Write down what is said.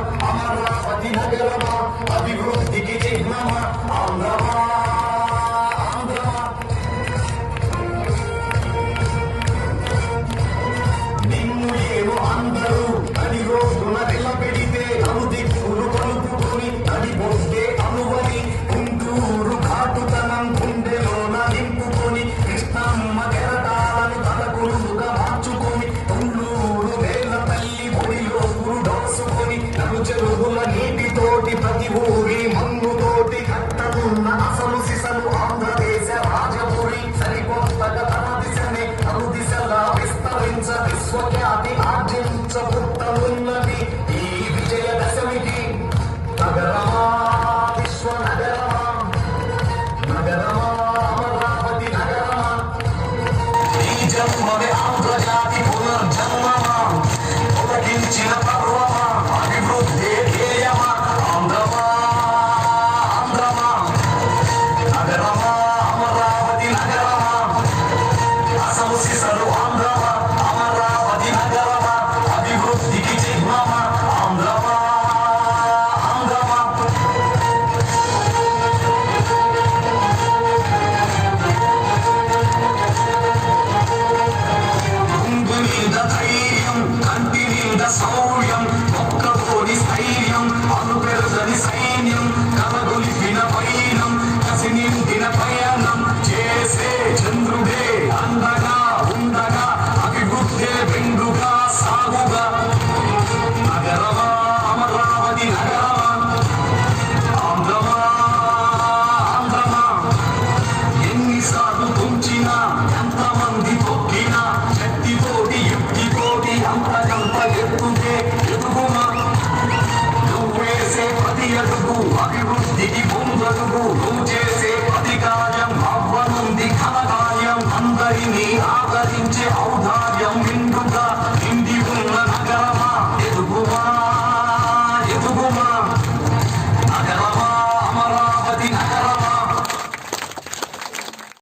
ama ama ama adina belama adivrus dikecek mama విశ్వవృత్తమున్నది ఈ విజయదశమికి నగరమా విశ్వ నగరమా నగరమా. అమరావతి నగరమా ఈ పర్వ Sauryam, Pokka Kodi Sairyam, Anupera Dhani Sainyam, দিদি বন্ধু